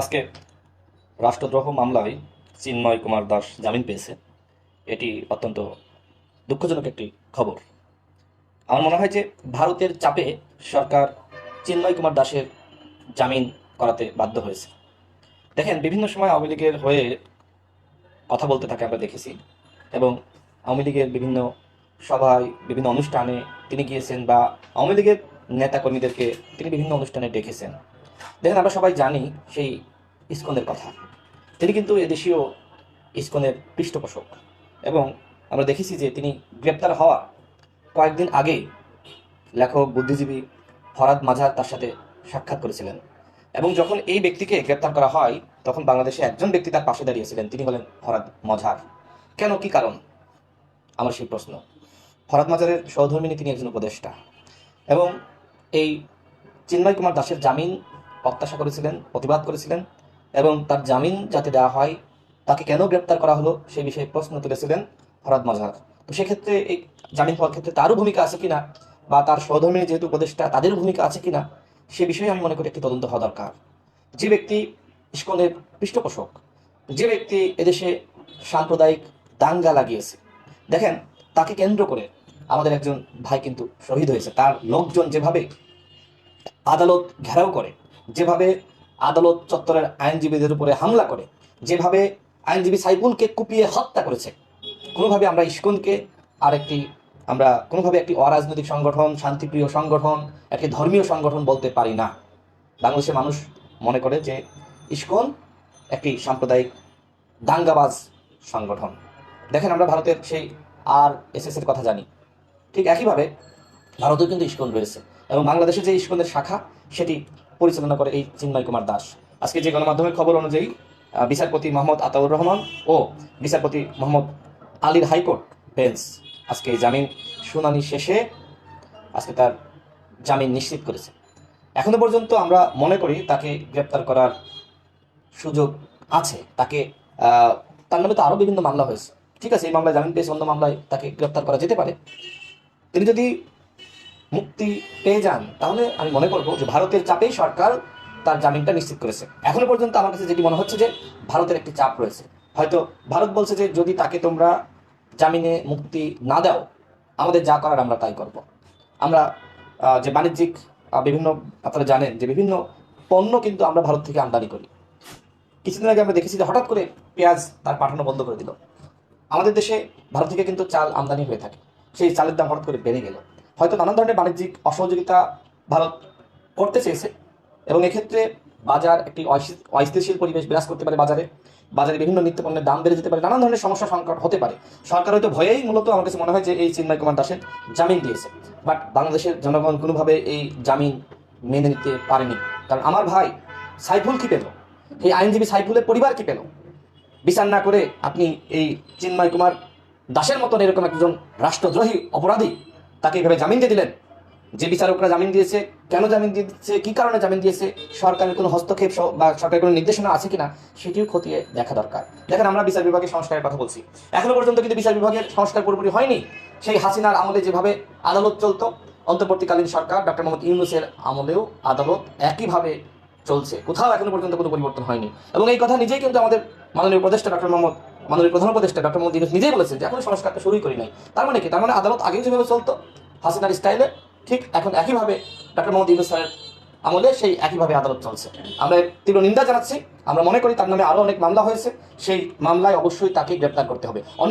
আজকে রাষ্ট্রদ্রোহ মামলায় চিন্ময় কুমার দাস জামিন পেয়েছে। এটি অত্যন্ত দুঃখজনক একটি খবর। আমার মনে হয় যে ভারতের চাপে সরকার চিন্ময় কুমার দাসের জামিন করাতে বাধ্য হয়েছে। দেখেন, বিভিন্ন সময় আওয়ামী লীগের হয়ে কথা বলতে থাকে আমরা দেখেছি এবং আওয়ামী লীগের বিভিন্ন সভায়, বিভিন্ন অনুষ্ঠানে তিনি গিয়েছেন বা আওয়ামী লীগের নেতাকর্মীদেরকে তিনি বিভিন্ন অনুষ্ঠানে ডেকেছেন। দেখেন, আমরা সবাই জানি সেই ইস্কনের কথা। তিনি কিন্তু এদেশীয় ইস্কনের পৃষ্ঠপোষক। এবং আমরা দেখেছি যে তিনি গ্রেপ্তার হওয়া কয়েকদিন আগে লেখক, বুদ্ধিজীবী ফরাদ মাঝার তার সাথে সাক্ষাৎ করেছিলেন। এবং যখন এই ব্যক্তিকে গ্রেপ্তার করা হয়, তখন বাংলাদেশে একজন ব্যক্তি তার পাশে দাঁড়িয়েছিলেন। তিনি হলেন ফরাদ মজার কেন, কি কারণ? আমার সেই প্রশ্ন। ফরাদ মাজারের সহধর্মিনী তিনি একজন উপদেষ্টা। এবং এই চিন্ময় কুমার দাসের জামিন প্রত্যাশা করেছিলেন, প্রতিবাদ করেছিলেন এবং তার জামিন যাতে দেওয়া হয়, তাকে কেন গ্রেপ্তার করা হলো সেই বিষয়ে প্রশ্ন তুলেছিলেন ফরাদ মজার তো সেক্ষেত্রে এই জামিন পাওয়ার ক্ষেত্রে তারও ভূমিকা আছে কিনা বা তার সহধর্মিনী যেহেতু উপদেষ্টা, তাদেরও ভূমিকা আছে কিনা সে বিষয়ে আমি মনে করি একটি তদন্ত হওয়া দরকার। যে ব্যক্তি ইস্কনের পৃষ্ঠপোষক, যে ব্যক্তি এদেশে সাম্প্রদায়িক দাঙ্গা লাগিয়েছে, দেখেন তাকে কেন্দ্র করে আমাদের একজন ভাই কিন্তু শহীদ হয়েছে, তার লোকজন যেভাবে আদালত ঘেরাও করে যেভাবে আদালত চত্বরের আইনজীবীদের উপরে হামলা করে, যেভাবে আইনজীবী সাইফুলকে কুপিয়ে হত্যা করেছে, কোনোভাবে আমরা ইস্কনকে আরেকটি, আমরা কোনোভাবে একটি অরাজনৈতিক সংগঠন, শান্তিপ্রিয় সংগঠন, একটি ধর্মীয় সংগঠন বলতে পারি না। বাংলাদেশের মানুষ মনে করে যে ইস্কন একটি সাম্প্রদায়িক দাঙ্গাবাজ সংগঠন। দেখেন আমরা ভারতের সেই আর এস এর কথা জানি। ঠিক একইভাবে ভারতেও কিন্তু ইস্কন রয়েছে এবং বাংলাদেশের যে ইস্কনের শাখা, সেটি পরিচালনা করে এই চিন্ময় কুমার দাস। আজকে যে গণমাধ্যমের খবর অনুযায়ী বিচারপতি মোহাম্মদ আতাউর রহমান ও বিচারপতি মোহাম্মদ আলীর হাইকোর্ট বেঞ্চ আজকে জামিন শুনানি শেষে আজকে তার জামিন নিশ্চিত করেছে। এখনও পর্যন্ত আমরা মনে করি তাকে গ্রেপ্তার করার সুযোগ আছে। তাকে তার নামে তো আরও বিভিন্ন মামলা হয়েছে। ঠিক আছে, এই মামলায় জামিন পেয়েছে, অন্য মামলায় তাকে গ্রেপ্তার করা যেতে পারে। তিনি যদি মুক্তি পেয়ে যান, তাহলে আমি মনে করব যে ভারতের চাপেই সরকার তার জামিনটা নিশ্চিত করেছে। এখনও পর্যন্ত আমার কাছে যেটি মনে হচ্ছে যে ভারতের একটি চাপ রয়েছে। হয়তো ভারত বলছে যে যদি তাকে তোমরা জামিনে মুক্তি না দাও, আমাদের যা করার আমরা তাই করব। আমরা যে বাণিজ্যিক বিভিন্ন, আপনারা জানেন যে বিভিন্ন পণ্য কিন্তু আমরা ভারত থেকে আমদানি করি। কিছুদিন আগে আমরা দেখেছি যে হঠাৎ করে পেঁয়াজ তার পাঠানো বন্ধ করে দিল। আমাদের দেশে ভারত থেকে কিন্তু চাল আমদানি হয়ে থাকে। সেই চালের দাম হঠাৎ করে বেড়ে গেল। হয়তো নানান ধরনের বাণিজ্যিক অসহযোগিতা ভারত করতে চেয়েছে এবং এক্ষেত্রে বাজার একটি অস্থি- অস্থিতিশীল পরিবেশ বিরাজ করতে পারে বাজারে। বাজারে বিভিন্ন নিত্য পণ্যের দাম বেড়ে যেতে পারে, নানান ধরনের সমস্যা সংকট হতে পারে। সরকার হয়তো ভয়েই মূলত আমার কাছে মনে হয় যে এই চিন্ময় কুমার দাসের জামিন দিয়েছে। বাট বাংলাদেশের জনগণ কোনোভাবে এই জামিন মেনে নিতে পারেনি। কারণ আমার ভাই সাইফুল কি পেল? এই আইনজীবী সাইফুলের পরিবার কি পেল? বিচার না করে আপনি এই চিন্ময় কুমার দাসের মতন এরকম একজন রাষ্ট্রদ্রোহী, অপরাধী তাকে এভাবে জামিন দিয়ে দিলেন? যে বিচারকরা জামিন দিয়েছে, কেন জামিন দিয়েছে, কি কারণে জামিন দিয়েছে, সরকারের কোনো হস্তক্ষেপ বা সরকারের কোনো নির্দেশনা আছে কিনা, সেটিও খতিয়ে দেখা দরকার। দেখেন, আমরা বিচার বিভাগের সংস্কারের কথা বলছি। এখনও পর্যন্ত কিন্তু বিচার বিভাগের সংস্কার পুরোপুরি হয়নি। সেই হাসিনার আমলে যেভাবে আদালত চলতো, অন্তর্বর্তীকালীন সরকার ডক্টর মোহাম্মদ ইউনুসের আমলেও আদালত একইভাবে চলছে। কোথাও এখনও পর্যন্ত কোনো পরিবর্তন হয়নি। এবং এই কথা নিজেই কিন্তু আমাদের মাননীয় উপদেষ্টা ডক্টর মোহাম্মদ মাননীয় প্রধান উপদেষ্টা ডক্টর মোহাম্মদ ইউনুস নিজেই বলেছেন যে এখনও সংস্কারটা শুরুই করি নাই তার মানে কি? তার মানে আদালত আগেও যেভাবে চলতো, হাসিনার স্টাইলে, ঠিক এখন একইভাবে ডক্টর মোহাম্মদ ইউনুস স্যারের আমলে সেই একইভাবে আদালত চলছে। আমরা তীব্র নিন্দা জানাচ্ছি। আমরা মনে করি তার নামে আরও অনেক মামলা হয়েছে। সেই মামলায় অবশ্যই তাকে গ্রেপ্তার করতে হবে। অন্য